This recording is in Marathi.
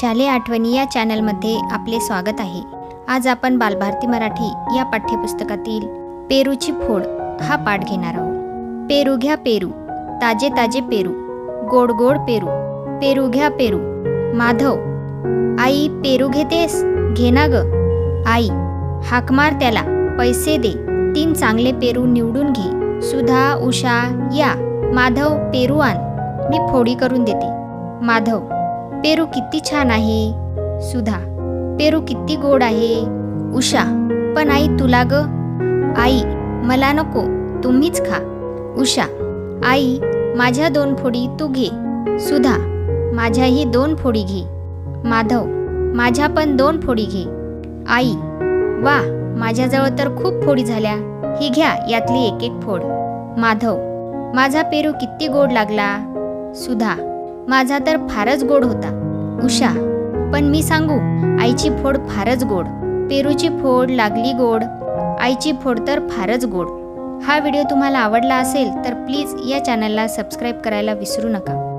शालेय आठवणी या चॅनलमध्ये आपले स्वागत आहे. आज आपण बालभारती मराठी या पाठ्यपुस्तकातील पेरूची फोड हा पाठ घेणार आहोत. पेरू घ्या पेरू ताजे ताजे पेरू गोड गोड पेरू पेरू घ्या पेरू. माधव आई पेरू घेतेस? घे ना ग. आई हाक मार त्याला. पैसे दे. तीन चांगले पेरू निवडून घे. सुधा उषा या. माधव पेरू आण. मी फोडी करून देते. माधव पेरू किती छान आहे. सुधा पेरू किती गोड आहे. उषा पण आई तुला ग. आई मला नको तुम्हीच खा. उषा आई माझ्या दोन फोडी तू घे. सुधा माझ्याही दोन फोडी घे. माधव माझ्या पण दोन फोडी घे. आई वा माझ्याजवळ तर खूप फोडी झाल्या. ही घ्या यातली एक एक फोड. माधव माझा पेरू किती गोड लागला. सुधा माझा तर फारच गोड होता. उषा पण मी सांगू आईची फोड फारच गोड. पेरूची फोड लागली गोड. आईची फोड तर फारच गोड. हा व्हिडिओ तुम्हाला आवडला असेल तर प्लीज या चॅनलला सबस्क्राईब करायला विसरू नका.